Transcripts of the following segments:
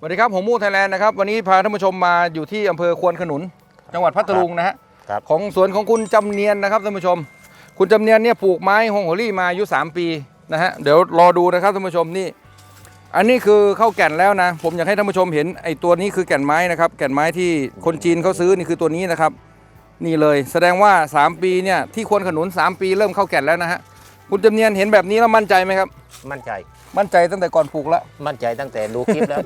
สวัสดีครับผมมูไทยแลนด์นะครับวันนี้พาท่านผู้ชมมาอยู่ที่อำเภอควนขนุน จังหวัดพัทลุงนะฮะครับ ของสวนของคุณจำเนียนนะครับท่านผู้ชม คุณจำเนียนเนี่ยปลูกไม้ฮงโหรี่มาอายุ 3 ปีนะฮะเดี๋ยวรอดูนะครับท่านผู้ชมนี่ อันนี้คือเข้าแก่นแล้วนะ ผมอยากให้ท่านผู้ชมเห็นไอ้ตัวนี้คือแก่นไม้นะครับแก่นไม้ที่คนจีนเขาซื้อนี่คือตัวนี้นะครับ นี่เลยแสดงว่า 3 ปีเนี่ยที่ควนขนุน 3 ปีเริ่มเข้าแก่นแล้วนะฮะ คุณจำเนียนเห็นแบบนี้แล้วมั่นใจไหมครับ มั่นใจ มั่นใจตั้งแต่ก่อนปลูกแล้ว มั่นใจตั้งแต่ดูคลิปแล้ว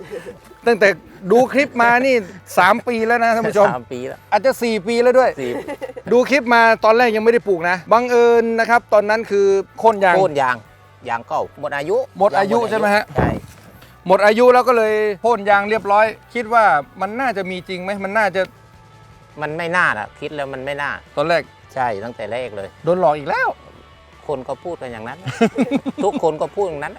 ตั้งแต่ดูคลิปมานี่ 3 ปีแล้วนะท่านผู้ชม สามปีแล้วอาจจะ 4 ปีแล้วด้วย สี่ดูคลิปมาตอนแรกยังไม่ได้ปลูกนะ บังเอิญนะครับ ตอนนั้นคือโค่นยาง โค่นยางยางเก่าหมดอายุหมดอายุงใช่ไหมฮะ ใช่หมดอายุแล้วก็เลยโค่นยางเรียบร้อย คิดว่ามันน่าจะมีจริงไหมมันน่าจะมันไม่น่านะคิดแล้วมันไม่น่า ตอนแรกใช่ตั้งแต่แรกเลย โดนหลอกอีกแล้ว คนก็พูดกันอย่างนั้น ทุกคนก็พูดอย่างนั้น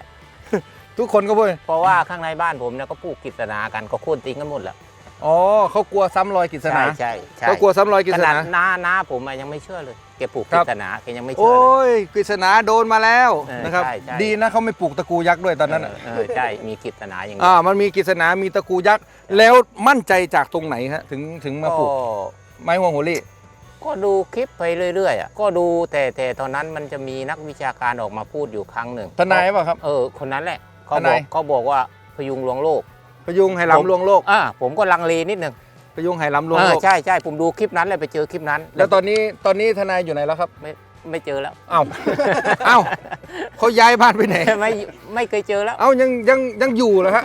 ทุกคนก็พูดเพราะว่าข้างในบ้านผมเนี่ยก็ปลูกกิจนากันก็โค่นทิ้งกันหมดแล้วอ๋อเขากลัวซ้ำรอยกิษณาใช่ใช่เขากลัวซ้ำรอยกิขษนาดณาน้าน้าผมอะยังไม่เชื่อเลยแกปลูกครักิบจนาแกยังไม่เชื่โอ้อเลยยกิษณาโดนมาแล้วเออนะครับใช่ใช่ดีนะเขาไม่ปลูกตะกูยักษ์ด้วยตอนนั้นน่ะเออใช่มีกิจนาอย่างนี้อ่ามันมีกิษณามีตะกูยักษ์แล้วมั่นใจจากตรงไหนฮะถึงถึงมาปลูกก็ไม้ฮวงโหรี่ ก็ดูคลิปไปเรื่อยๆอะก็ดูแต่แต่ตอนนั้นมันจะมีนักวิชาการออกมาพูดอยู่ครั้งหนึ่งทนายเปล่าครับ เออคนนั้นแหละเขาทบนาอยกเขาบอกว่าพยุงลวงโลกพยุงไหหลำลวงโลกอ่าผมก็ลังเลนิดนึงพยุงไหหลำลวงเอโลอกใช่ใช่ผมดูคลิปนั้นเลยไปเจอคลิปนั้นแล้วตอนนี้ตอนนี้ทนายอยู่ไหนแล้วครับไม่ไม่เจอแล้ว เอ้า เอ้าเขาย้ายบ้านไปไหน ไม่ไม่เคยเจอแล้ว เอ้ายังยังยังอยู่เหรอฮะ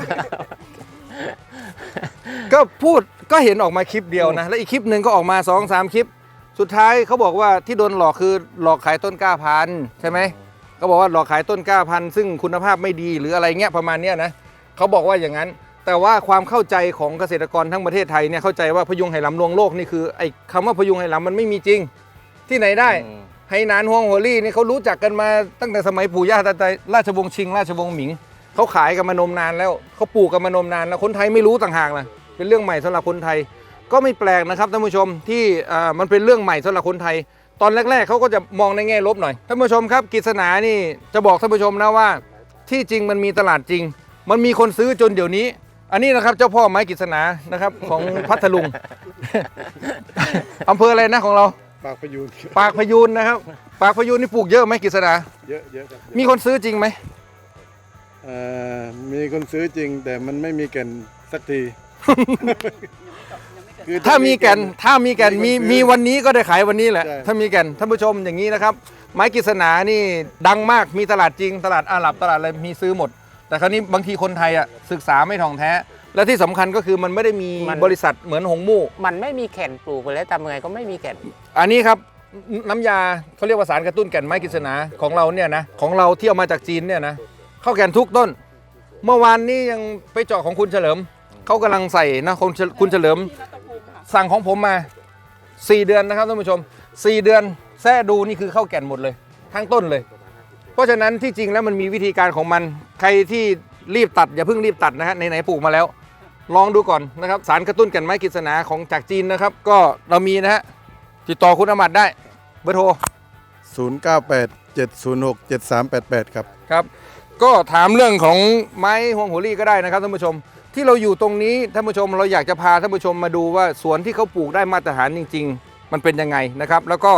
ก็พูดก็เห็นออกมาคลิปเดียวนะ แล้วอีกคลิปหนึ่งก็ออกมา2อสามคลิป สุดท้ายเขาบอกว่าที่โดนหลอกคือหลอกขายต้นกล้าพันธุ์ใช่ไหมเขาบอกว่าหลอกขายต้นกล้าพันธุ์ซึ่งคุณภาพไม่ดีหรืออะไรเงี้ยประมาณเนี้ยนะเขาบอกว่าอย่างนั้น แต่ว่าความเข้าใจของเกษตรกรทั้งประเทศไทยเนี่ยเข้าใจว่าพยุงไหหลำลวงโลกนี่คือไอ้คำว่าพยุงไหหลำมันไม่มีจริง ที่ไหนได้อืม ไหหนานฮวงโฮลี่นี่เขารู้จักกันมาตั้งแต่สมัยปู่ย่าตาตายราชวงศ์ชิง ราชวงศ์หมิงเขาขายกันมานมนานแล้วเขาปลูกกันมานมนานแล้วคนไทยไม่รู้ต่างหากนะเป็นเรื่องใหม่สำหรับคนไทย ก็ไม่แปลกนะครับท่านผู้ชมที่อ่ามันเป็นเรื่องใหม่สำหรับคนไทย ตอนแรก ๆเขาก็จะมองในแง่ลบหน่อยท่านผู้ชมครับกิษณานี่จะบอกท่านผู้ชมนะว่า ที่จริงมันมีตลาดจริง มันมีคนซื้อจนเดี๋ยวนี้ อันนี้นะครับเจ้าพ่อไม้กิษณานะครับของพัทลุงอำเภออะไรนะของเราปากประยูนปากพยูนนะครับ ปากพยูนนี่ปลูกเยอะไหมกิษณาเยอะเยอะครับมีคนซื้อจริงไหมเอ่อมีคนซื้อจริงแต่มันไม่มีแก่นสักที คือถ้ามีแก่นถ้ามีแก่นมีมีคนซื้อมีวันนี้ก็ได้ขายวันนี้แหละ ใช่ ถ้ามีแก่นท่านผู้ชมอย่างนี้นะครับ ไม้กิษณานี่ดังมากมีตลาดจริง ตลาดอาหรับตลาดอะไรมีซื้อหมด แต่คราวนี้บางทีคนไทยอะศึกษาไม่ท่องแท้ และที่สำคัญก็คือมันไม่ได้มีมัน บริษัทเหมือนหงมู่ มันไม่มีแข่นปลูกไปแล้วทำยังไงก็ไม่มีแข่น อันนี้ครับนน้ำยาเขาเรียกว่าสารกระตุ้นแก่นไม้กิษณาของเราเนี่ยนะของเราที่เอามาจากจีนเนี่ยนะเข้าแก่นทุกต้น เมื่อวานนี้ยังไปเจาะของคุณเฉลิมเขากำลังใส่นะคุณเฉคุณเฉลิม สั่งของผมมา 4 เดือนนะครับท่านผู้ชม 4 เดือนแท้ดูนี่คือเข้าแก่นหมดเลยทั้งต้นเลย เพราะฉะนั้นที่จริงแล้วมันมีวิธีการของมัน ใครที่รีบตัดอย่าเพิ่งรีบตัดนะฮะไหนๆปลูกมาแล้ว ลองดูก่อนนะครับสารกระตุ้นแก่นไม้กฤษณาของจากจีนนะครับ ก็เรามีนะฮะติดต่อคุณอมัดได้เบอร์โทร098 706 7388 ครับ ครับ ก็ถามเรื่องของไม้ฮวงหัวรี่ก็ได้นะครับท่านผู้ชม ที่เราอยู่ตรงนี้ท่านผู้ชมเราอยากจะพาท่านผู้ชมมาดูว่าสวนที่เขาปลูกได้มาตรฐานจริง ๆ มันเป็นยังไงนะครับ แล้วก็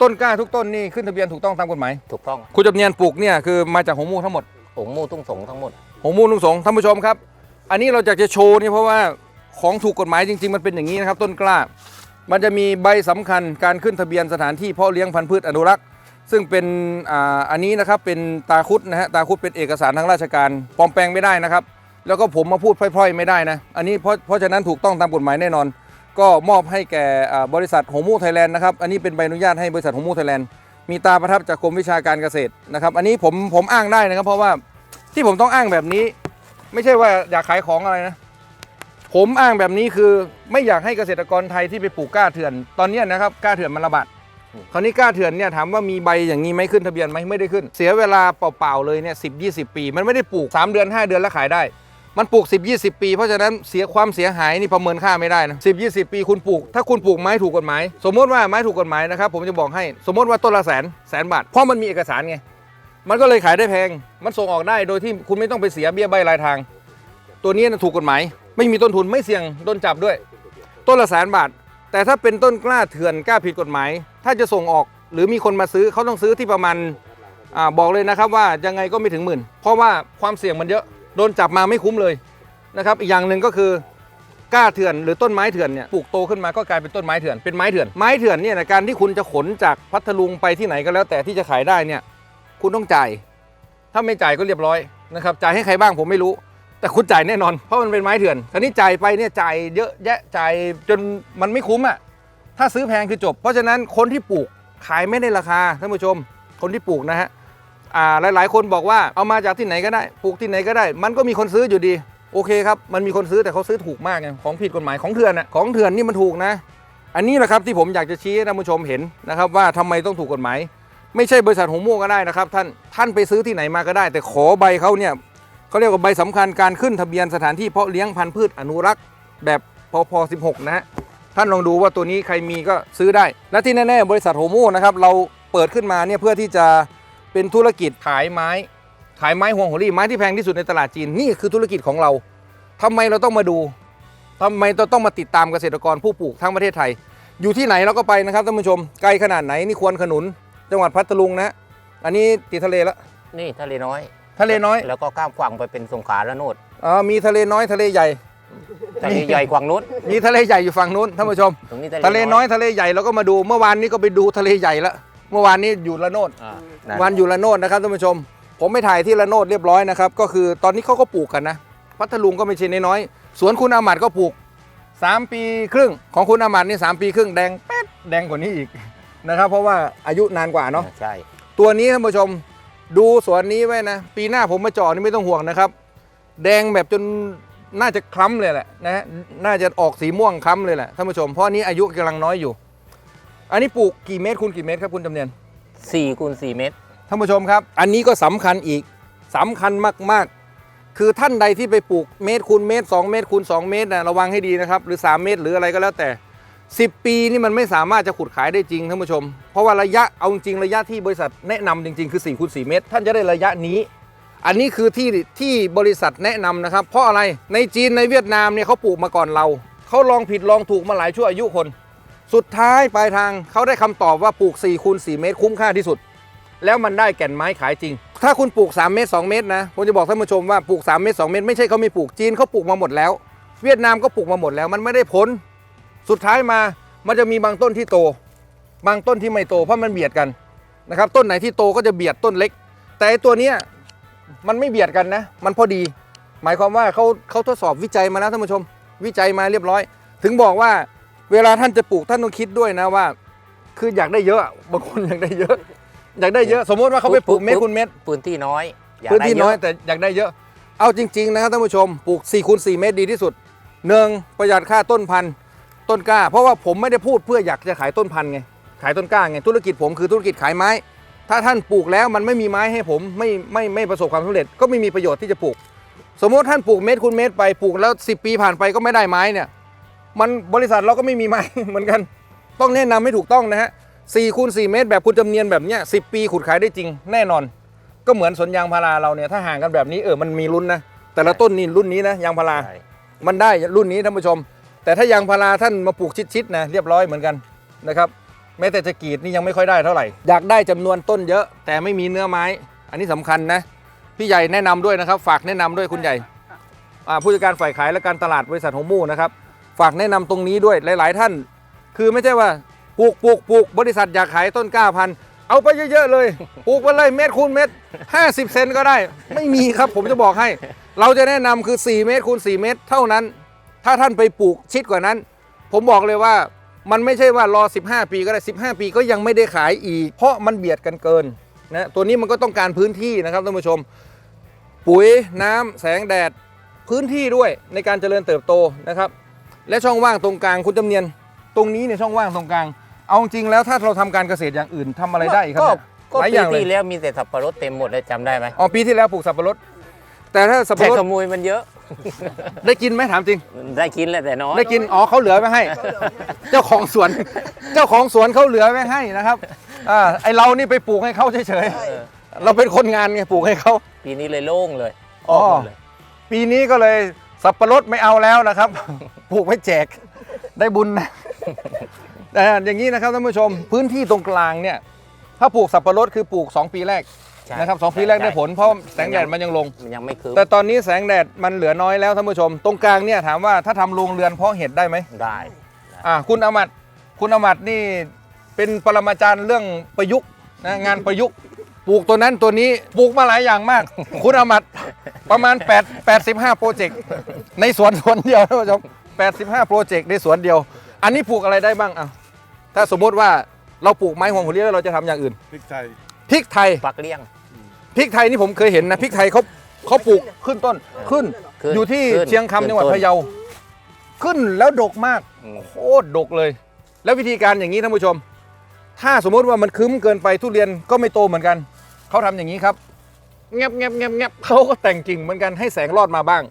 ต้นกล้าทุกต้นนี่ขึ้นทะเบียนถูกต้องตามกฎหมายถูกต้องคุณจำเนียนปลูกเนี่ยคือมาจากหงมูทั้งหมดหงมูตุ้งสงทั้งหมดหงมูลุงสงท่านผู้ชมครับ อันนี้เราอยากจะโชว์นี่เพราะว่าของถูกกฎหมายจริง ๆ มันเป็นอย่างนี้นะครับต้นกล้า มันจะมีใบสำคัญการขึ้นทะเบียนสถานที่เพาะเลี้ยงพันธุ์พืชอนุรักษ์ซึ่งเป็นอ่าอันนี้นะครับเป็นตาคุดนะฮะตาคุดเป็นเอกสารทางราชการปลอมแปลงไม่ได้นะครับ แล้วก็ผมมาพูดพร่อย ๆ ไม่ได้นะ อันนี้เพราะเพราะฉะนั้นถูกต้องตามกฎหมายแน่นอน ก็มอบให้แก่บริษัทหงมูไทยแลนด์นะครับ อันนี้เป็นใบอนุญาตให้บริษัทหงมูไทยแลนด์มีตาประทับจากกรมวิชาการเกษตรนะครับ อันนี้ผมผมอ้างได้นะครับ เพราะว่าที่ผมต้องอ้างแบบนี้ ไม่ใช่ว่าอยากขายของอะไรนะ ผมอ้างแบบนี้คือไม่อยากให้เกษตรกรไทยที่ไปปลูกกล้าเถื่อน ตอนนี้นะครับกล้าเถื่อนมันระบาดคราวนี้กล้าเถื่อนเนี่ยถามว่ามีใบอย่างนี้ไหมขึ้นทะเบียนไหมไม่ได้ขึ้น เสียเวลาเปล่าๆเลยเนี่ยสิบยีปี มันไม่ได้ปลูก 3 เดือน 5 เดือนแล้วขายได้ มันปลูก 10 20 ปี เพราะฉะนั้นเสียความเสียหายนี่ประเมินค่าไม่ได้นะ10 20ปีคุณปลูก ถ้าคุณปลูกไม้ถูกกฎหมาย สมมติว่าไม้ถูกกฎหมายนะครับผมจะบอกให้สมมติว่าต้นละแสนแสนบาทเพราะมันมีเอกสารไงมันก็เลยขายได้แพง มันส่งออกได้โดยที่คุณไม่ต้องไปเสียเบี้ยใบรายทาง ตัวนี้นะถูกกฎหมาย ไม่มีต้นทุนไม่เสี่ยงโดนจับด้วย ต้นละแสนบาท แต่ถ้าเป็นต้นกล้าเถื่อนกล้าผิดกฎหมาย ถ้าจะส่งออกหรือมีคนมาซื้อเขาต้องซื้อที่ประมาณอบอกเลยนะครับว่ายังไงก็ไม่ถึงหมื่น เพราะว่าความเสี่ยงมันเยอะ โดนจับมาไม่คุ้มเลยนะครับอีกอย่างหนึ่งก็คือก้าเถื่อนหรือต้นไม้เถื่อนเนี่ยปลูกโตขึ้นมาก็กลายเป็นต้นไม้เถื่อนเป็นไม้เถื่อนไม้เถื่อนเนี่ยนะการที่คุณจะขนจากพัทลุงไปที่ไหนก็แล้วแต่ที่จะขายได้เนี่ยคุณต้องจ่าย ถ้าไม่จ่ายก็เรียบร้อยนะครับจ่ายให้ใครบ้างผมไม่รู้ แต่คุณจ่ายแน่นอน เพราะมันเป็นไม้เถื่อนคราวนี้จ่ายไปเนี่ยจ่ายเยอะแยะจ่ายจนมันไม่คุ้มอะถ้าซื้อแพงคือจบ เพราะฉะนั้นคนที่ปลูกขายไม่ได้ราคาท่านผู้ชม คนที่ปลูกนะฮะ อ่าหลายๆ คนบอกว่าเอามาจากที่ไหนก็ได้ปลูกที่ไหนก็ได้ มันก็มีคนซื้ออยู่ดี โอเคครับ มันมีคนซื้อแต่เขาซื้อถูกมากไงของผิดกฎหมายของเถื่อนอะของเถื่อนนี่มันถูกนะ อันนี้แหละครับที่ผมอยากจะชี้ให้ท่านผู้ชมเห็นนะครับว่าทำไมต้องถูกกฎหมาย ไม่ใช่บริษัทหงมู่ก็ได้นะครับท่านท่านไปซื้อที่ไหนมาก็ได้ แต่ขอใบเขาเนี่ยเขาเรียกว่าใบสำคัญการขึ้นทะเบียนสถานที่เพาะเลี้ยงพันธุ์พืชอนุรักษ์แบบพพ16 นะฮะท่านลองดูว่าตัวนี้ใครมีก็ซื้อได้ และที่แน่ๆบริษัทโฮโม่นะครับเราเปิดขึ้นมาเนี่ยเพื่อที่จะ เป็นธุรกิจขายไม้ ขายไม้ห่วงหัวรี่ไม้ที่แพงที่สุดในตลาดจีนนี่คือธุรกิจของเราทำไมเราต้องมาดูทำไมเราต้องมาติดตามเกษตรกรผู้ปลูกทั้งประเทศไทย อยู่ที่ไหนเราก็ไปนะครับท่านผู้ชม ไกลขนาดไหนนี่ควรขนุน จังหวัดพัทลุงนะ อันนี้ติดทะเลแล้วนี่ทะเลน้อย ทะเลน้อย แล้วก็ข้ามฝั่งไปเป็นสงขลาและโนดอ๋อมีทะเลน้อยทะเลใหญ่ ทะเลใหญ่กวางนุชมีทะเลใหญ่อยู่ฝั่งนู้นท่านผู้ชม ตรงนี้ทะเลน้อยทะเลใหญ่เราก็มาดูเมื่อวานนี้ก็ไปดูทะเลใหญ่แล้ว เมื่อวานนี้อยู่ละโนดอ่านั่นวันอยู่ละโนดนะครับท่านผู้ชม ผมไม่ถ่ายที่ละโนดเรียบร้อยนะครับ ก็คือตอนนี้เขาก็ปลูกกันนะพัทลุงก็ไม่ใช่น้อยๆสวนคุณอามัดก็ปลูก 3 ปีครึ่งของคุณอามัดนี่3ปีครึ่งแดงแป๊ดแดงกว่านี้อีกนะครับเพราะว่าอายุนานกว่าเนาะ ใช่ ตัวนี้ท่านผู้ชมดูสวนนี้ไว้นะ ปีหน้าผมมาเจาะนี่ไม่ต้องห่วงนะครับ แดงแบบจนน่าจะคล้ำเลยแหละนะฮะน่าจะออกสีม่วงคล้ำเลยแหละท่านผู้ชมเพราะอันนี้อายุกำลังน้อยอยู่ อันนี้ปลูกกี่เมตรคูณกี่เมตรครับคุณจำเนียนสี่คูณสี่เมตร ท่านผู้ชมครับ อันนี้ก็สำคัญอีกสำคัญมากๆ คือท่านใดที่ไปปลูกเมตรคูณเมตร 2 เมตรคูณ2 เมตรนะระวังให้ดีนะครับ หรือ 3 เมตรหรืออะไรก็แล้วแต่ 10 ปีนี่มันไม่สามารถจะขุดขายได้จริงท่านผู้ชม เพราะว่าระยะเอาจริงระยะที่บริษัทแนะนำจริงๆคือ4คูณ4เมตร ท่านจะได้ระยะนี้ อันนี้คือที่ที่บริษัทแนะนำนะครับ เพราะอะไรในจีนในเวียดนามเนี่ยเขาปลูกมาก่อนเราเขาลองผิดลองถูกมาหลายชั่วอายุคน สุดท้ายปลายทางเขาได้คำตอบว่าปลูก4คูณ4เมตรคุ้มค่าที่สุด แล้วมันได้แก่นไม้ขายจริง ถ้าคุณปลูก 3 เมตร 2 เมตรนะผมจะบอกท่านผู้ชมว่าปลูก 3 เมตร 2 เมตรไม่ใช่เขาไม่ปลูกจีนเขาปลูกมาหมดแล้ว เวียดนามก็ปลูกมาหมดแล้ว มันไม่ได้ผล สุดท้ายมามันจะมีบางต้นที่โต บางต้นที่ไม่โตเพราะมันเบียดกันนะครับต้นไหนที่โตก็จะเบียดต้นเล็ก แต่ตัวเนี้ยมันไม่เบียดกันนะ มันพอดี หมายความว่าเขาเขาทดสอบวิจัยมาแล้วท่านผู้ชม วิจัยมาเรียบร้อย ถึงบอกว่า เวลาท่านจะปลูกท่านต้องคิดด้วยนะว่า คืออยากได้เยอะบางคนอยากได้เยอะ อยากได้เยอะ สมมติว่าเขาไปปลูกเม็ดคูณเม็ดพื้นที่น้อยอยากพื้นได้ที่เยน้อยอะแต่อยากได้เยอะ เอาจริง ๆ นะครับท่านผู้ชมปลูก4คูณ4เมตรดีที่สุดหนึ่งประหยัดค่าต้นพันธุ์ต้นกล้า เพราะว่าผมไม่ได้พูดเพื่ออยากจะขายต้นพันธุ์ไงขายต้นกล้าไงธุรกิจผมคือธุรกิจขายไม้ ถ้าท่านปลูกแล้วมันไม่มีไม้ให้ผมไม่ไม่ไม่ประสบความสำเร็จ ก็ไม่มีประโยชน์ที่จะปลูก สมมติท่านปลูกเม็ดคูณเม็ดไปปลูกแล้ว 10 ปีผ่านไปก็ไม่ได้ไม้เนี่ย มันบริษัทเราก็ไม่มีไม้เหมือนกัน ต้องแนะนำให้ถูกต้องนะฮะ4คูณ4เมตรแบบคุณจำเนียนแบบเนี้ย10ปีขุดขายได้จริงแน่นอน ก็เหมือนสวนยางพาราเราเนี่ยถ้าห่างกันแบบนี้เออมันมีรุ่นนะแต่ละต้นนี่รุ่นนี้นะยางพาราใช่มันได้รุ่นนี้ท่านผู้ชม แต่ถ้ายางพาราท่านมาปลูกชิดๆนะเรียบร้อยเหมือนกันนะครับแม้แต่จะกรีดนี่ยังไม่ค่อยได้เท่าไหร่ อยากได้จำนวนต้นเยอะ แต่ไม่มีเนื้อไม้ อันนี้สำคัญนะพี่ใหญ่แนะนำด้วยนะครับ ฝากแนะนำด้วยคุณใหญ่อ่าผู้จัดการฝ่ายขายและการตลาดบริษัทหงมู่นะครับ ฝากแนะนำตรงนี้ด้วยหลาย ๆ ท่าน คือไม่ใช่ว่าปลูกปลูกปลูกบริษัทอยากขายต้นกล้าพันเอาไปเยอะๆเลยปลูกไปเลยเม็ดคูณเม็ด50 เซนก็ได้ ไม่มีครับผมจะบอกให้ เราจะแนะนำคือ 4 เมตรคูณ4 เมตร เท่านั้น ถ้าท่านไปปลูกชิดกว่านั้น ผมบอกเลยว่ามันไม่ใช่ว่ารอ 15 ปีก็ได้ 15 ปีก็ยังไม่ได้ขายอีก เพราะมันเบียดกันเกินนะตัวนี้มันก็ต้องการพื้นที่นะครับท่านผู้ชม ปุ๋ยน้ำแสงแดดพื้นที่ด้วยในการเจริญเติบโตนะครับ และช่องว่างตรงกลางคุณจำเนียน ตรงนี้เนี่ยช่องว่างตรงกลาง เอาจริงแล้วถ้าเราทำการเกษตรอย่างอื่นทำอะไรได้อีกครับก็เนี่ยก็หลายอปีย่างเลยที่แล้วมีแต่สับปะรดเต็มหมดเลยจำได้ไหมอ๋อปีที่แล้วปลูกสับปะรด แต่ถ้าสับปะแต่รดขโมยมันเยอะ ได้กินไหมถามจริง ได้กินแหละแต่น้อยได้กินอ๋อเขาเหลือไว้ให้ เจ้าของสวน เจ้าของสวนเขาเหลือไว้ให้นะครับอ่าไอเรานี่ไปปลูกให้เขาเฉยเออๆเราเป็นคนงานไงปลูกให้เขา ปีนี้เลยโล่งเลยอ๋อ หมดเลยปีนี้ก็เลย สับปะรดไม่เอาแล้วนะครับ ปลูกไว้แจกได้บุญนะแต่อย่างนี้นะครับท่านผู้ชมพื้นที่ตรงกลางเนี่ย ถ้าปลูกสับปะรดคือปลูก 2 ปีแรกใช่นะครับสองปีแรกได้ผลเพราะแสงแดดมันยังลง มันยังไม่คืบแต่ตอนนี้แสงแดดมันเหลือน้อยแล้วท่านผู้ชม ตรงกลางเนี่ยถามว่าถ้าทำโรงเรือนเพาะเห็ดได้ไหมได้อ่าคุณอมัดคุณอมัดนี่เป็นปรมาจารย์เรื่องประยุกต์นะงานประยุกต์ ปลูกตัวนั้นตัวนี้ปลูกมาหลายอย่างมาก คุณอมัดประมาณ 8 85 โปรเจกต์ในสวนสวนเดียวท่านผู้ชม85 โปรเจกต์ในสวนเดียว อันนี้ปลูกอะไรได้บ้างอะถ้าสมมุติว่าเราปลูกไม้หัวหัวเรียแล้วเราจะทำอย่างอื่นพริกไทยพริกไทยฟักเลี้ยง พริกไทยนี่ผมเคยเห็นนะพริกไทยเขาเขาปลูกขึ้นต้นขึ้น ขึ้นอยู่ที่ขึ้นเชียงคำจังหวัดขึ้นต้น พะเยา ขึ้นแล้วดกมาก อืม โคตรดกเลย แล้ววิธีการอย่างนี้ท่านผู้ชม ถ้าสมมติว่ามันคึ้มเกินไปทุเรียนก็ไม่โตเหมือนกัน เขาทำอย่างนี้ครับแงบแงบแงบแงบเขาก็แต่งกิ่งเหมือนกันให้แสงรอดมาบ้าง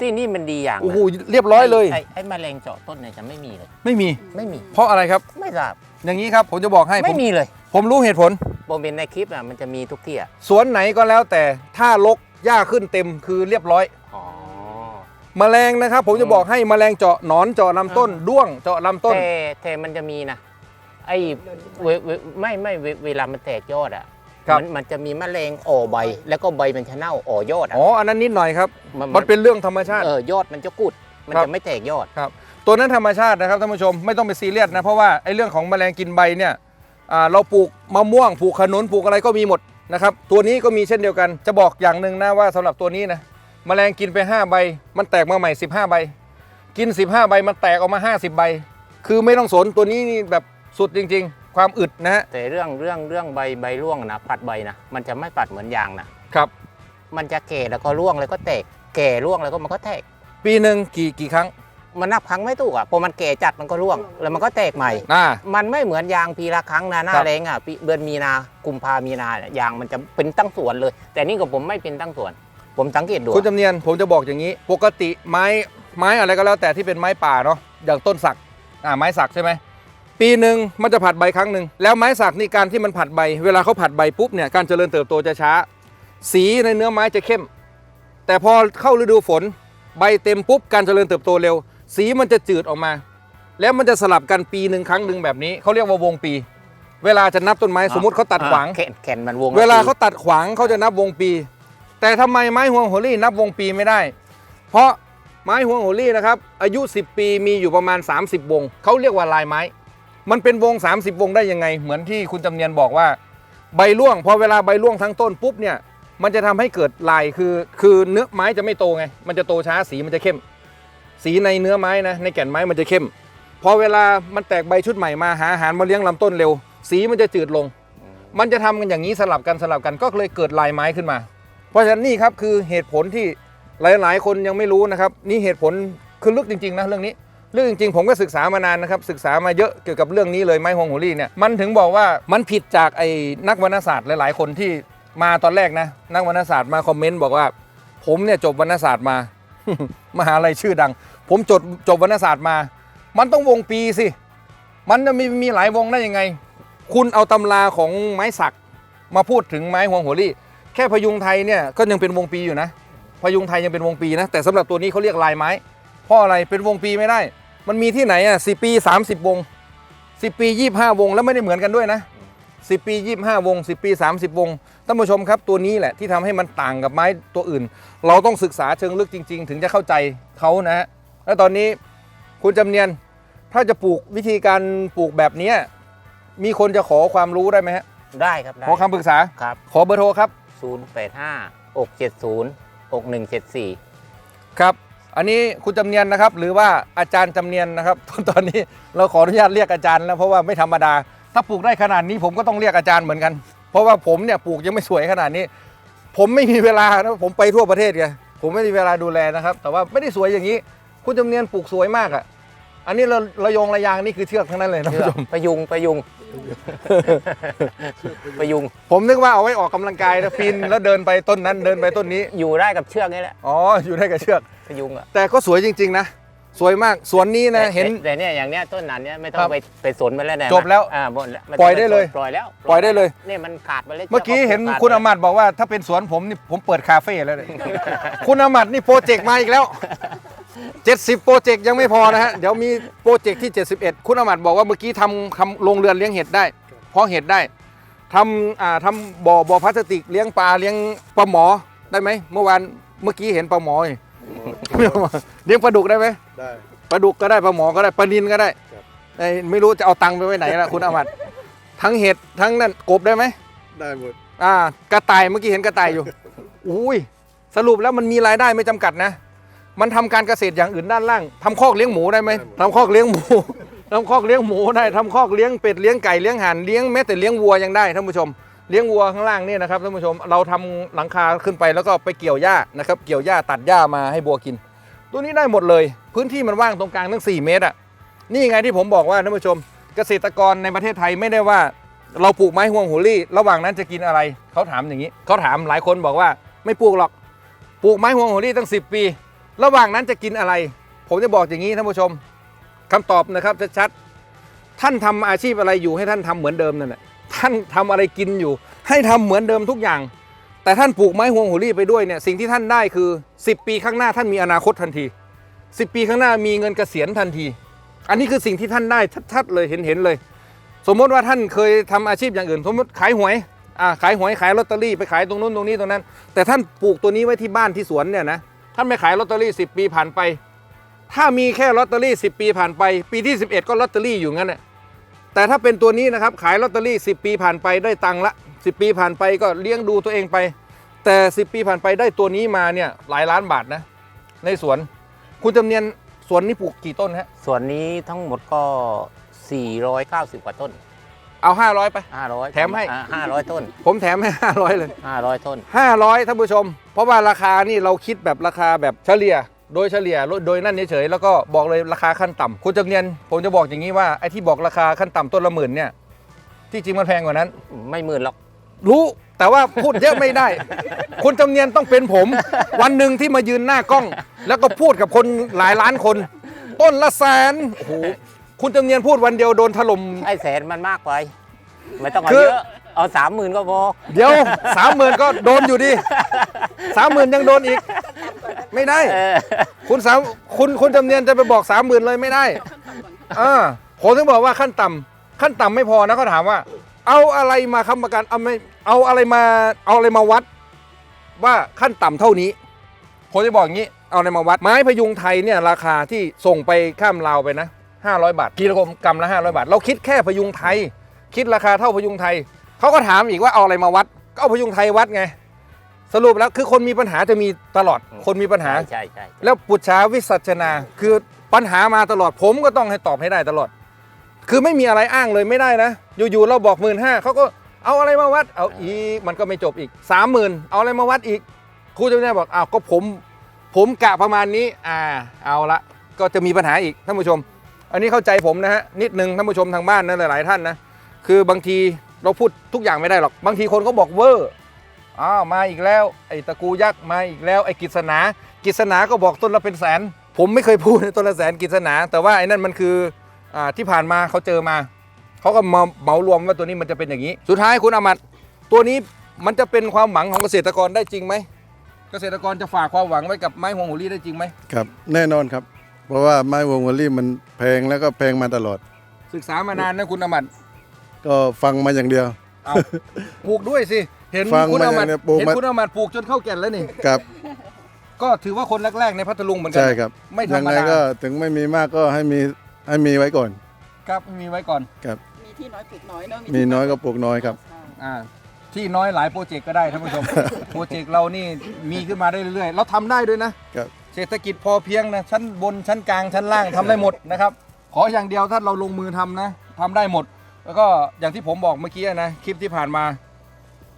ที่นี่มันดีอย่างนะโอ้โหเรียบร้อยเลยไอ้ไอ้แมลงเจาะต้นเนี่ยจะไม่มีเลยไม่มีไม่มี เพราะอะไรครับไม่ทราบอย่างนี้ครับผมจะบอกให้ผไม่มมีเลย ผมรู้เหตุผลผมเป็นในคลิปอะมันจะมีทุกที่อะสวนไหนก็แล้วแต่ถ้าลกหญ้าขึ้นเต็มคือเรียบร้อยอ๋อแมลงนะครับ ผมจะบอกให้แมลงเจาะหนอนเจาะลำต้นด้วงเจาะลำต้นแต่แต่มันจะมีนะไอ้เวเวไม่ไม่เวเวลามันแตกยอดอะ ครับ มันมันจะมีแมลงอ่อใบ แล้วก็ใบมันจะเน่าอ่อยอดอะอ๋ออันนั้นนิดหน่อยครับ มัน มันเป็นเรื่องธรรมชาติ เออยอดมันจะกุด มันครับ จะไม่แตกยอด ครับตัวนั้นธรรมชาตินะครับท่านผู้ชมไม่ต้องไปซีเรียสนะเพราะว่าไอ้เรื่องของแมลงกินใบเนี่ยอ่าเราปลูกมะม่วงปลูกขนุนปลูกอะไรก็มีหมดนะครับตัวนี้ก็มีเช่นเดียวกันจะบอกอย่างหนึ่งนะว่าสำหรับตัวนี้นะแมลงกินไป 5 ใบ มันแตกมาใหม่ 15 ใบ กิน 15 ใบมันแตกออกมา 50 ใบ คือไม่ต้องสนตัวนี้นี่แบบสุดจริงๆ ความอึดนะฮะแต่เรื่องเรื่องเรื่องใบใบร่วงนะปัดใบนะมันจะไม่ปัดเหมือนยางนะครับ มันจะแก่แล้วก็ร่วงแล้วก็แตกแก่ร่วงแล้วก็มันก็แตก ปีหนึ่งกี่กี่ครั้ง มันนับครั้งไม่ถูกอะพอมันแก่จัดมันก็ร่วง แล้วมันก็แตกใหม่ อ่า มันไม่เหมือนยางปีละครั้งนะหน้าครับ แรงอะปีเดือนมีนากุมภามีนาเนี่ยยางมันจะเป็นตั้งสวนเลย แต่นี่กับผมไม่เป็นตั้งสวน ผมสังเกตดูคุณจำเนียนผมจะบอกอย่างนี้ ปกติไม้ไม้อะไรก็แล้วแต่ที่เป็นไม้ป่าเนาะอย่างต้นสักอ่าไม้สักใช่ไหม ปีหนึ่งมันจะผัดใบครั้งหนึ่งแล้วไม้สักนี่การที่มันผัดใบ เวลาเขาผัดใบปุ๊บเนี่ยการเจริญเติบโตจะช้า สีในเนื้อไม้จะเข้ม แต่พอเข้าฤดูฝน ใบเต็มปุ๊บการเจริญเติบโตเร็ว สีมันจะจืดออกมา แล้วมันจะสลับกันปีหนึ่งครั้งหนึ่งแบบนี้เขาเรียกว่าวงปี เวลาจะนับต้นไม้สมมติเขาตัดขวางแขนแขนมันวงเวลาเขาตัดขวางเขาจะนับวงปี แต่ทำไมไม้ฮวงโหรี่นับวงปีไม่ได้ เพราะไม้ฮวงโหรี่นะครับอายุ 10 ปีมีอยู่ประมาณ 30 วงเขาเรียกว่าลายไม้ มันเป็นวง 30 วงได้ยังไง เหมือนที่คุณจำเนียนบอกว่า ใบร่วงพอเวลาใบร่วงทั้งต้นปุ๊บเนี่ยมันจะทำให้เกิดลายคือคือเนื้อไม้จะไม่โตไง มันจะโตช้าสีมันจะเข้ม สีในเนื้อไม้นะในแก่นไม้มันจะเข้ม พอเวลามันแตกใบชุดใหม่มาหาอาหารมาเลี้ยงลำต้นเร็ว สีมันจะจืดลง มันจะทำกันอย่างนี้สลับกันสลับกันก็เลยเกิดลายไม้ขึ้นมา เพราะฉะนั้นนี่ครับคือเหตุผลที่หลายๆ คนยังไม่รู้นะครับ นี่เหตุผลคือลึกจริงๆนะเรื่องนี้ เรื่องจริงๆผมก็ศึกษามานานนะครับศึกษามาเยอะเกี่ยวกับเรื่องนี้เลยไม้ฮวงโหรี่เนี่ยมันถึงบอกว่ามันผิดจากไอ้นักวรรณศาสตร์หลายๆ คนที่มาตอนแรกนะ นักวรรณศาสตร์มาคอมเมนต์บอกว่า ผมเนี่ยจบวรรณศาสตร์มา มหาลัยชื่อดัง ผมจบจบวรรณศาสตร์มา มันต้องวงปีสิ มันจะมีมีหลายวงได้ยังไง คุณเอาตำราของไม้สักมาพูดถึงไม้ห่วงหัวลี่ แค่พยุงไทยเนี่ยก็ยังเป็นวงปีอยู่นะ พยุงไทยยังเป็นวงปีนะ แต่สำหรับตัวนี้เขาเรียกลายไม้ เพราะอะไรเป็นวงปีไม่ได้ มันมีที่ไหนอะสิปี 30 วง 10 ปี 25 วงแล้วไม่ได้เหมือนกันด้วยนะ 10 ปี 25 วง 10 ปี 30 วงท่านผู้ชมครับตัวนี้แหละที่ทำให้มันต่างกับไม้ตัวอื่น เราต้องศึกษาเชิงลึกจริง ๆ ถึงจะเข้าใจเขานะฮะแล้วตอนนี้คุณจำเนียนถ้าจะปลูกวิธีการปลูกแบบเนี้ยมีคนจะขอความรู้ได้ไหมฮะได้ครับได้ขอคำปรึกษาครับขอเบอร์โทรครับ 0 8 5 6 7 0 6 1 7 4 ครับ อันนี้คุณจำเนียนนะครับ หรือว่าอาจารย์จำเนียนนะครับ ตอนนี้เราขออนุญาตเรียกอาจารย์แล้วเพราะว่าไม่ธรรมดา ถ้าปลูกได้ขนาดนี้ผมก็ต้องเรียกอาจารย์เหมือนกัน เพราะว่าผมเนี่ยปลูกยังไม่สวยขนาดนี้ ผมไม่มีเวลานะผมไปทั่วประเทศไงผมไม่มีเวลาดูแลนะครับ แต่ว่าไม่ได้สวยอย่างนี้ คุณจำเนียนปลูกสวยมากอะอันนี้เราระยงระยางนี่คือเชือกทั้งนั้นเลยนะคุณผู้ชมประยุงประยุงประยุง ผมนึกว่าเอาไว้ออกกำลังกายนะปีนแล้วเดินไปต้นนั้นเดินไปต้นนี้ อยู่ได้กับเชือกนี่แหละอ๋ออยู่ได้กับเชือก ประยุงอะแต่ก็สวยจริง ๆ นะ สวยมากสวนนี้นะแต่เห็น แต่เนี่ยอย่างเนี้ยต้นนั้นเนี้ยไม่ต้อครังบไปไปสนมันแล้วเนี่ยจบแล้วอ่าหมดแล้วไม่ต้งปล่อยได้เลย ปล่อยแล้วปล่อยได้เลย เนี่ยมันขาดไปเลยเมื่อกี้เห็นขาดคุณไปอมัดบอกว่าถ้าเป็นสวนผมนี่ผมเปิดคาเฟ่แล้วเนี่ย คุณอมัดนี่โปรเจกต์มาอีกแล้ว 70 โปรเจกต์ยังไม่พอนะฮะ เดี๋ยวมีโปรเจกต์ที่ 71 คุณอมัดบอกว่าเมื่อกี้ทำทำโรงเรือนเลี้ยงเห็ดได้ เพาะเห็ดได้ทำอ่าทำบ่อบ่อพลาสติกเลี้ยงปลาเลี้ยงปลาหมอได้ไหมเมื่อวานเมื่อกี้เห็นปลาหมอนี่ เลี้ยงปลาดุกได้ไหมได้ ปลาดุกก็ได้ปลาหมอก็ได้ปลานินก็ได้ครับ ไอ้ไม่รู้จะเอาตังค์ไปไว้ไหนละคุณอมัดทั้งเห็ดทั้งนั่นกบได้ไหมได้หมดอ่ากระต่ายเมื่อกี้เห็นกระต่ายอยู่อุ้ยสรุปแล้วมันมีรายได้ไม่จำกัดนะ มันทำการเกษตรอย่างอื่นด้านล่างทำคอกเลี้ยงหมูได้ไหมทำคอกเลี้ยงหมู ทำคอกเลี้ยงหมูได้ทำคอกเลี้ยงเป็ดเลี้ยงไก่เลี้ยงห่านเลี้ยงแม้แต่เลี้ยงวัวยังได้ท่านผู้ชม เลี้ยงวัวข้างล่างนี่นะครับท่านผู้ชมเราทำหลังคาขึ้นไปแล้วก็ไปเกี่ยวหญ้านะครับเกี่ยวหญ้าตัดหญ้ามาให้บัวกิน ตัวนี้ได้หมดเลย พื้นที่มันว่างตรงกลางตั้ง 4 เมตรอะนี่ไงที่ผมบอกว่าท่านผู้ชม เกษตรกรในประเทศไทยไม่ได้ว่า เราปลูกไม้ห่วงหัวลี่ ระหว่างนั้นจะกินอะไรเขาถามอย่างนี้เขาถามหลายคนบอกว่าไม่ปลูกหรอกปลูกไม้ห่วงหัวลี่ตั้ง 10 ปี ระหว่างนั้นจะกินอะไร ผมจะบอกอย่างนี้ท่านผู้ชมคำตอบนะครับชัดๆท่านทำอาชีพอะไรอยู่ให้ท่านทำเหมือนเดิมนั่นแหละ ท่านทำอะไรกินอยู่ ให้ทำเหมือนเดิมทุกอย่าง แต่ท่านปลูกไม้ห่วงหัวลี่ไปด้วยเนี่ยสิ่งที่ท่านได้คือ 10 ปีข้างหน้าท่านมีอนาคตทันที 10 ปีข้างหน้ามีเงินเกษียณทันที อันนี้คือสิ่งที่ท่านได้ชัดๆเลยเห็นๆเลย สมมติว่าท่านเคยทำอาชีพอย่างอื่น สมมติขายหวยอ่าขายหวยขายลอตเตอรี่ไปขายตรงนู้นตรงนี้ตรงนั้น แต่ท่านปลูกตัวนี้ไว้ที่บ้านที่สวนเนี่ยนะท่านไม่ขายลอตเตอรี่ 10 ปีผ่านไป ถ้ามีแค่ลอตเตอรี่ 10 ปีผ่านไป ปีที่ 11 ก็ลอตเตอรี่อยู่งั้นแหละ แต่ถ้าเป็นตัวนี้นะครับขายลอตเตอรี่ 10 ปีผ่านไปได้ตังค์ละ 10 ปีผ่านไปก็เลี้ยงดูตัวเองไป แต่ 10 ปีผ่านไปได้ตัวนี้มาเนี่ยหลายล้านบาทนะ ในสวน คุณจำเนียนสวนนี้ปลูกกี่ต้นฮะส่วนนี้ทั้งหมดก็ 490 กว่าต้น เอา 500 ไป 500แถมให้ อ่า500 ต้น ผมแถมให้ 500 เลย 500 ต้น 500ท่านผู้ชม เพราะว่าราคานี่เราคิดแบบราคาแบบเฉลี่ย โดยเฉลี่ยโดยนั่นเฉยๆแล้วก็บอกเลยราคาขั้นต่ำคุณจำเนียนผมจะบอกอย่างนี้ว่าไอ้ที่บอกราคาขั้นต่ำต้นละหมื่นเนี่ยที่จริงมันแพงกว่านั้น ไม่หมื่นหรอกรู้แต่ว่าพูดเยอะไม่ได้ คุณจำเนียนต้องเป็นผม วันหนึ่งที่มายืนหน้ากล้อง แล้วก็พูดกับคนหลายล้านคน ต้นละแสนโอ้โหคุณจำเนียนพูดวันเดียวโดนถล่มไอ้แสนมันมากไปไม่ต้องเอาคือเยอะ เอาสามหมื่นก็พอ เดี๋ยวสามหมื่นก็โดนอยู่ดีสามหมื่นยังโดนอีก ไม่ได้เออคุณสามคุณคุณจำเนียนจะไปบอกสามหมื่นเลยไม่ได้อ่าผมถึงบอกว่าขั้นต่ำขั้นต่ำไม่พอนะเขาถามว่า เอาอะไรมาค้ำประกันเอาไม่เอาอะไรมาเอาอะไรมาวัด ว่าขั้นต่ำเท่านี้ผมจะบอกอย่างนี้ เอาอะไรมาวัดไม้พยุงไทยเนี่ยราคาที่ส่งไปข้ามลาวไปนะ500 บาทกิโลกรัมละ500 บาท เราคิดแค่พยุงไทย คิดราคาเท่าพยุงไทย เขาก็ถามอีกว่าเอาอะไรมาวัด ก็เอาพยุงไทยวัดไง สรุปแล้วคือคนมีปัญหาจะมีตลอด คนมีปัญหา ใช่ใช่แล้วปุจฉาวิสัชนา คือปัญหามาตลอด ผมก็ต้องให้ตอบให้ได้ตลอด คือไม่มีอะไรอ้างเลยไม่ได้นะ อยู่ๆเราบอกหมื่นห้าเขาก็เอาอะไรมาวัด เอาอีกมันก็ไม่จบอีกสามหมื่นเอาอะไรมาวัดอีกครูเจะแน่บอกอ้าวก็ผม ผมกะประมาณนี้ อ่า เอาละก็จะมีปัญหาอีกท่านผู้ชม อันนี้เข้าใจผมนะฮะนิดนึงท่านผู้ชมทางบ้านนะหลาย ๆ ท่านนะคือบางที เราพูดทุกอย่างไม่ได้หรอก บางทีคนก็บอกเวอร์อ้าวมาอีกแล้ว ไอ้ตะกูยักษ์มาอีกแล้วไอ้กิษณากิษณาก็บอกต้นละเป็นแสน ผมไม่เคยพูดในต้นละแสนกิษณาแต่ว่าไอ้นั่นมันคืออ่าที่ผ่านมาเขาเจอมาเขาก็มาเหมารวมว่าตัวนี้มันจะเป็นอย่างนี้ สุดท้ายคุณอามัดตัวนี้มันจะเป็นความหวังของเกษตรกรได้จริงไหมเกษตรกรจะฝากความหวังไว้กับไม้ฮวงหัวลี่ได้จริงไหมครับแน่นอนครับ เพราะว่าไม้วงวอลลี่มันแพงแล้วก็แพงมาตลอด ศึกษามานานนะคุณอามัด ก็ฟังมาอย่างเดียว เอาปลูกด้วยสิ เห็นฟังคุณมาอามัดเนี่ยปลูกเห็นมาคุณอามัดปลูกจนเข้าแก่นแล้วนี่ ครับ ก็ถือว่าคนแรกๆในพัทลุงเหมือนกั ใช่ครับไม่ธรยัรมไงดาก็ถึงไม่มีมากก็ให้มีให้มีไว้ก่อน ครับมีไว้ก่อนครับ มีที่น้อยปลูกน้อยเนอะมีน้อยก็ปลูกน้อยครับอ่าที่น้อยหลายโปรเจกต์ก็ได้ท่านผู้ชม โปรเจกต์เรานี่มีขึ้นมาได้เรื่อยๆ เราทำได้ด้วยนะครับ เศรษฐกิจพอเพียงนะชั้นบนชั้นกลางชั้นล่างทำได้หมดนะครับ ขออย่างเดียวถ้าเราลงมือทำนะทำได้หมด แล้วก็อย่างที่ผมบอกเมื่อกี้นะคลิปที่ผ่านมา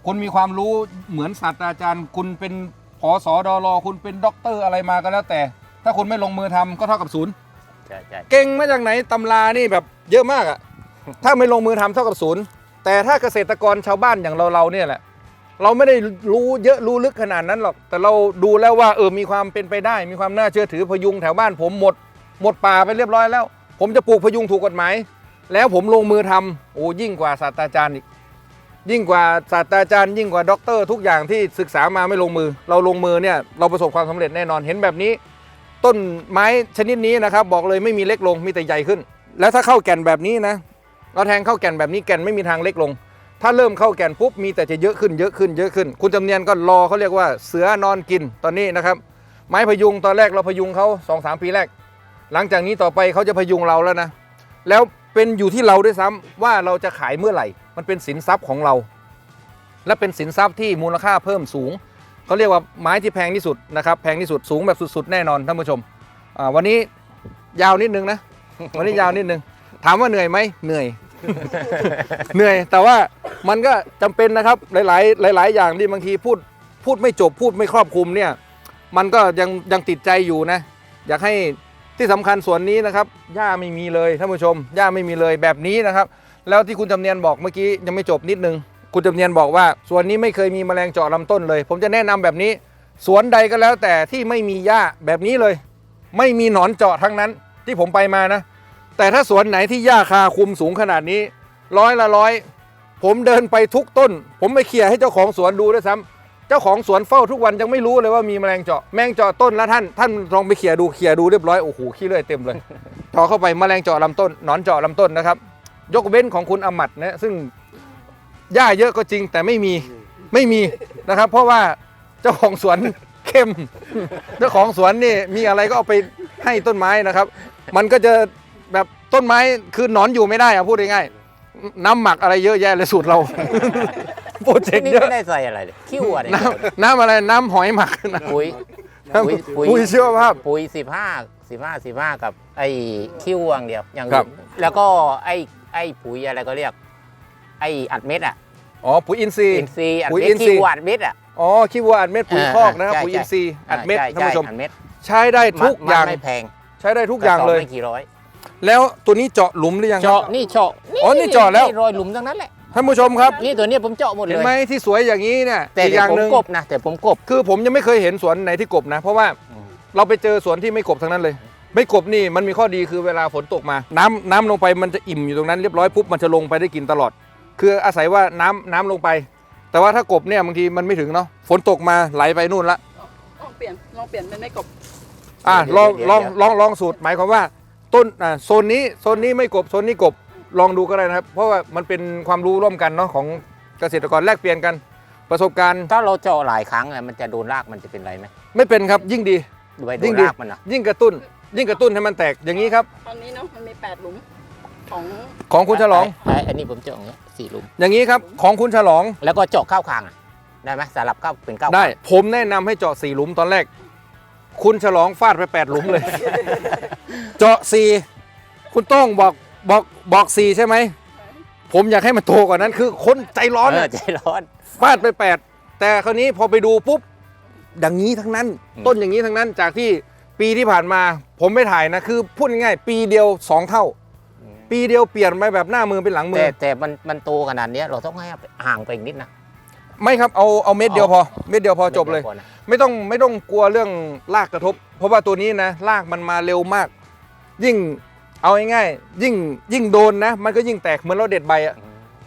คุณมีความรู้เหมือนศาสตราจารย์ คุณเป็นผอสอดอรอคุณเป็นด็อกเตอร์อะไรมาก็แล้วแต่ ถ้าคุณไม่ลงมือทำก็เท่ากับศูนย์ใช่ใช่เก่งมาจากไหนตำรานี่แบบเยอะมากอะถ้าไม่ลงมือทำเท่ากับศูนย์แต่ถ้าเกษตรกรชาวบ้านอย่างเราเราๆเนี่ยแหละเราไม่ได้รู้เยอะรู้ลึกขนาดนั้นหรอก แต่เราดูแล้วว่าเออมีความเป็นไปได้ มีความน่าเชื่อถือพยุงแถวบ้านผมหมด หมดป่าไปเรียบร้อยแล้ว ผมจะปลูกพยุงถูกกฎหมาย แล้วผมลงมือทำโอ้ยิ่งกว่าศาสตราจารย์อีกยิ่งกว่าศาสตราจารย์ ยิ่งกว่าด็อกเตอร์ทุกอย่างที่ศึกษามาไม่ลงมือ เราลงมือเนี่ยเราประสบความสำเร็จแน่นอนเห็นแบบนี้ ต้นไม้ชนิดนี้นะครับ บอกเลยไม่มีเล็กลงมีแต่ใหญ่ขึ้น แล้วถ้าเข้าแก่นแบบนี้นะเราแทงเข้าแก่นแบบนี้แก่นไม่มีทางเล็กลง ถ้าเริ่มเข้าแก่นปุ๊บมีแต่จะเยอะขึ้นเยอะขึ้นเยอะขึ้น คุณจำเนียนก็รอเขาเรียกว่าเสือนอนกินตอนนี้นะครับ ไม้พยุงตอนแรกเราพยุงเขาสองสามปีแรก หลังจากนี้ต่อไปเขาจะพยุงเราแล้วนะแล้ว เป็นอยู่ที่เราด้วยซ้ำว่าเราจะขายเมื่อไหร่ มันเป็นสินทรัพย์ของเรา และเป็นสินทรัพย์ที่มูลค่าเพิ่มสูงเขาเรียกว่าไม้ที่แพงที่สุดนะครับแพงที่สุดสูงแบบสุด ๆ แน่นอนท่านผู้ชมวันนี้ยาวนิดนึงนะวันนี้ยาวนิดนึง ถามว่าเหนื่อยไหมเหนื่อย เหนื่อย แต่ว่ามันก็จำเป็นนะครับหลาย ๆ หลาย ๆ อย่างที่บางทีพูดพูดไม่จบพูดไม่ครอบคลุมเนี่ย มันก็ยังยังติดใจอยู่นะ อยากให้ ที่สำคัญส่วนนี้นะครับหญ้าไม่มีเลยท่านผู้ชมหญ้าไม่มีเลยแบบนี้นะครับ แล้วที่คุณจำเนียนบอกเมื่อกี้ยังไม่จบนิดนึง คุณจำเนียนบอกว่าสวนนี้ไม่เคยมีแมลงเจาะลำต้นเลย ผมจะแนะนำแบบนี้ สวนใดก็แล้วแต่ที่ไม่มีหญ้าแบบนี้เลย ไม่มีหนอนเจาะทั้งนั้นที่ผมไปมานะ แต่ถ้าสวนไหนที่หญ้าคาคุมสูงขนาดนี้ร้อยละร้อยผมเดินไปทุกต้น ผมไปเคลียร์ให้เจ้าของสวนดูด้วยซ้ำ เจ้าของสวนเฝ้าทุกวันยังไม่รู้เลยว่ามีแมลงเจาะแมลงเจาะต้นแล้วท่านท่านลองไปเคลียดูเคลียดูเรียบร้อยโอ้โหขี้เลื่อยเต็มเลยเจาะเข้าไปแมลงเจาะลำต้นหนอนเจาะลำต้นนะครับ ยกเว้นของคุณอมัดนะซึ่งหญ้าเยอะก็จริงแต่ไม่มีไม่มีนะครับ เพราะว่าเจ้าของสวนเข้มเจ้าของสวนนี่มีอะไรก็เอาไปให้ต้นไม้นะครับ มันก็จะแบบต้นไม้คือหนอนอยู่ไม่ได้อะพูดง่ายๆน้ำหมักอะไรเยอะแยะเลยสูตรเรา โปรเจกต์นี่เยอะไม่ได้ใส่อะไรเลยขี้วัวเนี่ยน้ำน้ำอะไรน้ำหอยหมักนะปุ๋ยน้ำปุ๋ยปุ๋ยปุ๋ยชีวภาพปุ๋ยสิบห้าสิบห้าสิบห้ากับ ไอ้ขี้วัวอย่างเดียวอย่างครัอื่บนแล้วก็ไอ้ไอ้ปุ๋ยอะไรก็เรียก ไอ้อัดเม็ดอะอ๋อปุ๋ยอินทรีย์อินทรีย์อัดปุ๋ยเม็อิดนทรีย์ขี้วัวอัดเม็ดอะอ๋อขี้วัวอัดเม็ดปุ๋ยคอกนะครับใช่ปุ๋ยอินทรีย์อัดเม็ดใช่ท่านผู้ชมใอัดเม็ดใช้ได้ทุกมันอย่างไม่แพงใช้ได้ทุกอย่างเลยกระสบไม่กี่ร้อยแล้วตัวนี้เจาะหลุมหรือยังครับเจาะนี่เจาะอ๋อนี่เจาะแล้วรอยหลุมทั้งนั้นแหละ ท่านผู้ชมครับ นี่ตัวเนี้ยผมเจาะหมดเลเห็นยไหมที่สวยอย่างนี้เนี่ยแต่อีกเดี๋อยวย่างผมหนึ่งกบนะแต่ผมกบ คือผมยังไม่เคยเห็นสวนไหนที่กบนะ เพราะว่าอืม เราไปเจอสวนที่ไม่กบทั้งนั้นเลย ไม่กบนี่มันมีข้อดีคือเวลาฝนตกมา น้ำน้ำลงไปมันจะอิ่มอยู่ตรงนั้นเรียบร้อยปุ๊บมันจะลงไปได้กินตลอด คืออาศัยว่าน้ำน้ำลงไป แต่ว่าถ้ากบเนี่ยบางทีมันไม่ถึงเนาะฝนตกมาไหลไปนู่นละ ลองเปลี่ยนลองเปลี่ยนเป็นไม่กบอะเดี๋ลยวองเดี๋ยวลองเดี๋ยว ลองลองสูตรหมายความว่า ต้นอ่าโซนนี้โซนนี้ไม่กบโซนนี้กบ ลองดูก็ได้นะครับ เพราะว่ามันเป็นความรู้ร่วมกันเนาะของเกษตรกรแลกเปลี่ยนกัน ประสบการณ์ ถ้าเราเจาะหลายครั้งอะมันจะโดนรากมันจะเป็นไรไหมไม่เป็นครับยิ่งดี ดูไปโดยิ่นงดี รากมันนะยิ่งกระตุ้น ยิ่งกระตุ้นให้มันแตกอย่างนี้ครับ ตอนนี้เนาะมันมี8หลุมของของคุณฉลองไอ้ไอันนี้ผมเจาะอย่างเงี้ยสี่หลุม อย่างนี้ครับของคุณฉลองแล้วก็เจาะเข้าคางอะได้ไหมสลับเข้าเป็นเก้าได้คางผมแนะนำให้เจาะสี่หลุมตอนแรก คุณฉลองฟาดไปแปดหลุมเลย เจาะสี่คุณโต้องบอก บอกบอกสี่ใช่ไหม ผมอยากให้มันโตกว่านั้นคือคนใจร้อนเอออะใจร้อน ฟาดไปแปดแต่คราวนี้พอไปดูปุ๊บอย่างนี้ทั้งนั้น อืม ต้นอย่างนี้ทั้งนั้นจากที่ปีที่ผ่านมา ผมไม่ถ่ายนะคือพูดง่ายๆปีเดียวสองเท่า ปีเดียวเปลี่ยนไปแบบหน้ามือเป็นหลังมืแต่อ แต่มันมันโตขนาดเนี้ยเราต้องให้ห่างไปอีกนิดนะ ไม่ครับเอาเอาเม็ดเดียวพอเม็ดเดียวพอจบเลย ไม่ได้พอนะไม่ต้องไม่ต้องกลัวเรื่องลากกระทบ เพราะว่าตัวนี้นะลากมันมาเร็วมาก ยิ่ง เอาง่ายๆยิ่งยิ่งโดนนะ มันก็ยิ่งแตกเหมือนเราเด็ดใบอะ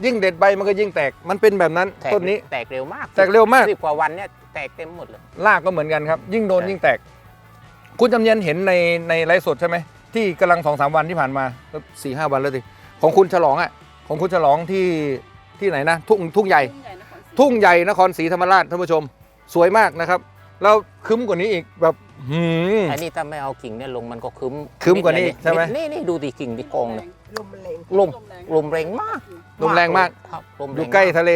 ยิ่งเด็ดใบมันก็ยิ่งแตกมันเป็นแบบนั้นแตกต้นนี้ แตกเร็วมากแตกเร็วมากสิบกว่าวันเนี่ยแตกเต็มหมดเลยลากก็เหมือนกันครับ ยิ่งโดนใช่ยิ่งแตก คุณจำเนียนเห็นในในไลฟ์สดใช่ไหมที่กำลังสองสามวันที่ผ่านมาสี่ห้าวันแล้วสิของคุณฉลองอะของคุณฉลองที่ที่ไหนนะทุ่งทุ่งใหญ่ ทุ่งใหญ่นครศรีทุ่งใหญ่นครศรีธรรมราชท่านผู้ชม สวยมากนะครับ แล้วคึ้มกว่านี้อีกแบบหืม อันนี้ถ้าไม่เอากิ่งเนี่ยลงมันก็คึ้มคึ้มกว่านี้ดใช่ไหมนี่นี่ดูดิกิ่งที่กองเลยลมแรงลมแรงลมแรงมากลมแรงมากครับลมอแรงยู่ใกล้ทะเล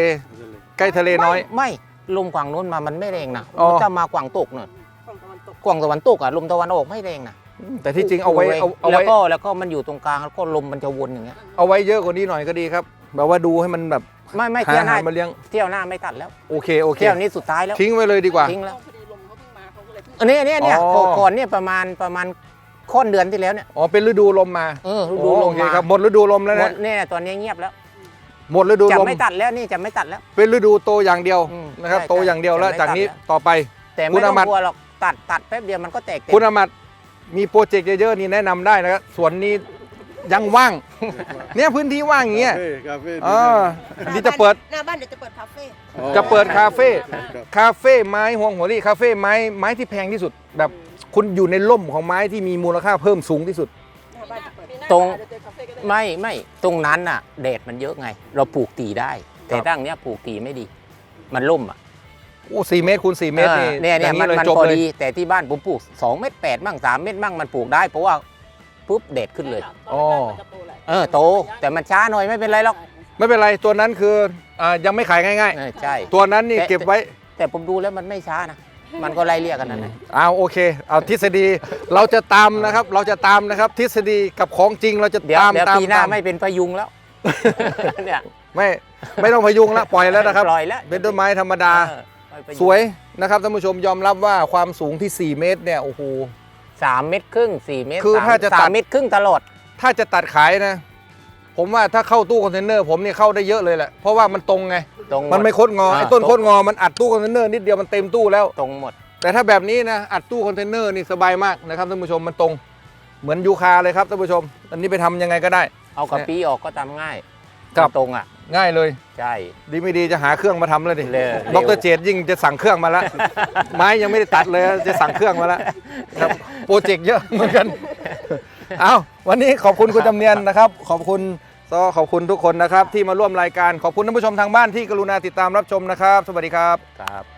ใกล้ทะเลน้อย ไม่ไม่ลมกวางโน้นมามันไม่แรงนะอ๋อถ้ามากวางตกเนี่ยฝั่งตะวันตกกวางตะวันตกอะลมตะวันออกไม่แรงนะแต่ที่จริงเอาไว้เอาเอาแล้วไว้ก็แล้วก็มันอยู่ตรงกลางแล้วก็ลมมันจะวนอย่างเงี้ยเอาไว้เยอะกว่านี้หน่อยก็ดีครับ แบบว่าดูให้มันแบบไม่ไม่หาเที่ยวอาหหาน้ารมาเลี้ยงเที่ยวหน้าไม่ตัดแล้วโอเคโอเคเที่ยวนี้สุดท้ายแล้วทิ้งไว้เลยดีกว่าทิ้งแล้วพ อดีลมเขาเพิ่งมาเขาก็เลยเพิ่งอันนี้เนี่ยเนี่ยอ๋อ ก่อนเนี่ยประมาณประมาณค่อนเดือนที่แล้วเนี่ย อ๋อเป็นฤดูลมมาเออฤดูลโอมเคมาครับหมดฤดูลมแล้วหมนะดเนี่ยตอนนี้เงียบแล้ว หมดฤดูจะลม ไม่ตัดแล้วนี่จะไม่ตัดแล้ว เป็นฤดูโตอย่างเดียวอืมนะครับ ใช่โตอย่างเดียวแล้วจะไม่จากนี้ตัดแล้ว ต่อไป แต่คุไม่ณต้ออางมัด กลัวหรอกตัดตัดแป๊บเดียวมันก็แตกเต็มคุณอมัดมีโปรเจกต์เยอะๆนี่แนะนำได้นะครับสวนนี้ ยังว่าง เนี่ยพื้นที่ว่างอย่างเงี้ยคาเฟ่คาเฟ่ดีอ่านะนี่จะเปิด หน้าบ้านเดี๋ยวจะเปิดคาเฟ่อ๋อจะเปิดคาเฟ่ ครับคาเฟ่ไม้ห่วงหัวรี่คาเฟ่ไม้ไม้ที่แพงที่สุด แบบคุณอยู่ในร่มของไม้ที่มีมูลค่าเพิ่มสูงที่สุด หน้าบ้านจะเปิดปีหน้าตรงอาจจะเจอคาเฟ่ก็ได้ไม่ไม่ตรงนั้นน่ะแดดมันเยอะไง เราปลูกตีได้ แต่ครับตั้งเนี้ยปลูกตีไม่ดี มันล่มอะโอ้สี่เมตรคูณสี่เมตรนี่ออเนี่ยอเนี่ยย่างมันี้นเลยมันจบพอเลยดี แต่ที่บ้านผมปลูก2เมตรแปดมั่ง3เมตรมั่งมันปลูกได้ เพราะว่า ปุ๊บเด็ดขึ้นเลย อ๋อมันจะโตแหละเออโต แต่มันช้าหน่อยไม่เป็นไรหรอกไม่เป็นไรตัวนั้นคืออ่ายังไม่ขายง่าย เออใช่ ๆ ตัวนั้นนี่แต่ เก็บไว้ แต่ผมดูแล้วมันไม่ช้านะ มันก็ไล่เรียกกันนั่นแหละ เอาโอเค เอาทฤษฎีเราจะตามนะครับ เราจะตามนะครับ ทฤษฎีกับของจริงเราจะเดี๋ยวตามเดี๋ยวตามปีหน้าตามไม่เป็นพยุงแล้ว เนี่ยไม่ไม่ต้องพยุงละปล่อยแล้วนะครับ ปล่อยแล้วเป็นต้นไม้ธรรมดา เออปล่อพงสวยนะครับท่านผู้ชมยอมรับว่าความสูงที่ 4 เมตรเนี่ยโอ้โห สามเมตรครึ่งสี่เมตรคือสมถ้าจะตัดสามเมตรครึ่งตลอด ถ้าจะตัดขายนะ ผมว่าถ้าเข้าตู้คอนเทนเนอร์ผมเนี่ยเข้าได้เยอะเลยแหละ เพราะว่ามันตรงไง ตรงหด มันไม่คดงอ อ่า ไอ้ต้นตรงคดงอ มันอัดตู้คอนเทนเนอร์นิดเดียวมันเต็มตู้แล้ว ตรงหมด แต่ถ้าแบบนี้นะอัดตู้คอนเทนเนอร์นี่สบายมากนะครับท่านผู้ชมมันตรง เหมือนยูคาเลยครับท่านผู้ชม อันนี้ไปทำยังไงก็ได้ เอากระปีออกก็ทำง่ายครับ ตรงอะ ง่ายเลย ใช่ ดีไม่ดีจะหาเครื่องมาทำแล้วดิเร็ว ดรเจดยิ่งจะสั่งเครื่องมาแล้ว ไม้ยังไม่ได้ตัดเลยจะสั่งเครื่องมาแล้วครับโปรเจกต์เยอะเหมือนกัน เอาวันนี้ขอบคุณคุณจำเนียนนะครับ ขอบคุณซอขอบคุณทุกคนนะครับ ที่มาร่วมรายการขอบคุณท่านผู้ชมทางบ้านที่กรุณาติดตามรับชมนะครับ สวัสดีครับ ครับ